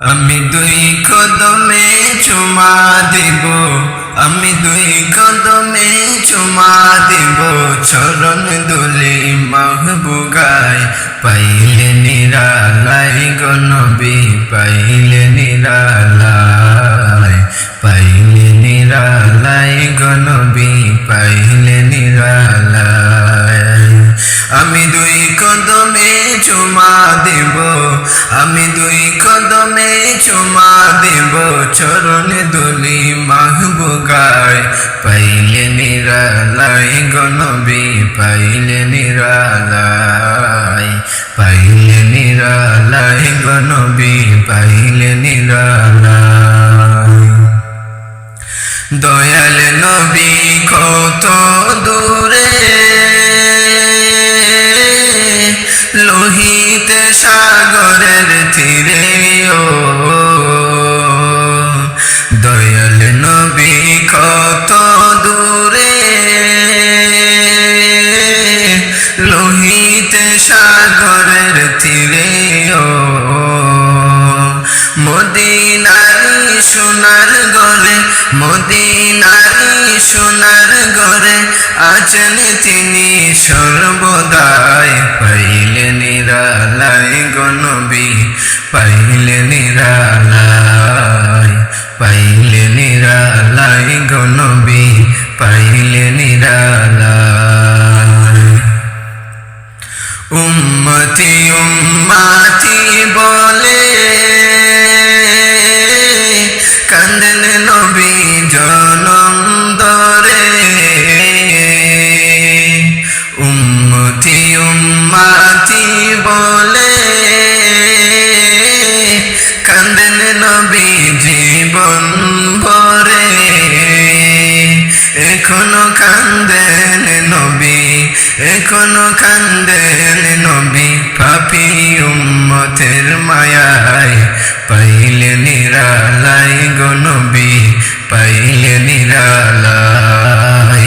আমি দুই কদমে চুমা দেব, আমি দুই কদমে চুমা দেব। চরণ দুলি মাহবুগায়, পাইলে নিরালাই গনবী পাইলে নিরালাই পাইলে নিরালাই গনবী পাইলে নিরালাই আমি দুই কদমে চুমা চুমা দেব চরণ দুলি মাহবুগায়। পাইলে নিরালাই গনবী পাইলে নিরালাই পাইলে নিরালাই গনবী পাইলে নিরালাই দয়াল নবী কত দূরে, লোহিত সাগরের তীরে দয়াল নবী কত দূরে? লোহিত সাগরের তীরে মদিনারি সোনার গরে মদিনারি সোনার গরে আছেন তিনি সর্বদাই পাইলে নিরালা উম্মতি উম্মাতি বলে কান্দেন নবী, এখনও কান্দেন নবী। পাপি উম্মতের মায়ায় পাইলে নিরালাই গো নবী, পাইলে নিরালাই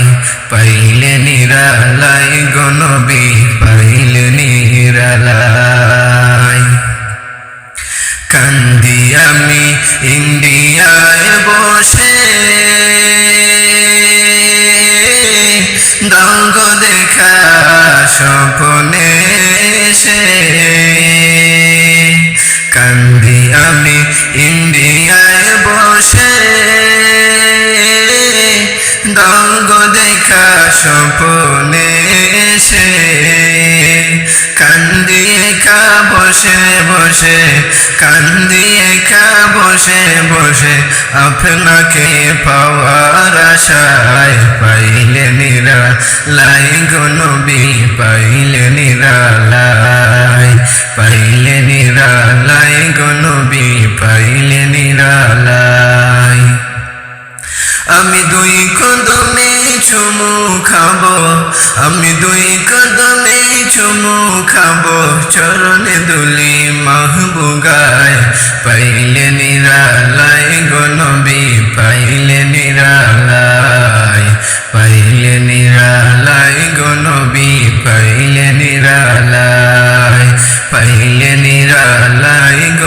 পাইলে নিরালাই গো নবী, পাইলে নিরালাই কান্দি আমি ইন্ডিয়ায় বসে দেখা স্বপনে সে কান্দি আমি ইন্ডিয়ায় বসে দঙ্গ দেখা স্বপনে বসে বসে কান্দি একা বসে বসে। আপনাকে পাওয়ার আশায় পাইলে নিরা লাই গনবী পাইলে নিরা লাই পাইলে নিরা লাই গনবী পাইলে নিরা লাই আমি দুই কদমে চুমু খাব, আমি দুই কদমে চুমু খাব চরণে দুলি মাহবুগায়। পাইলে নিরালায় গনবী পাইলে নিরালায়। পাইলে নিরালায় গনবী পাইলে নিরালায়। পাইলে নিরালাই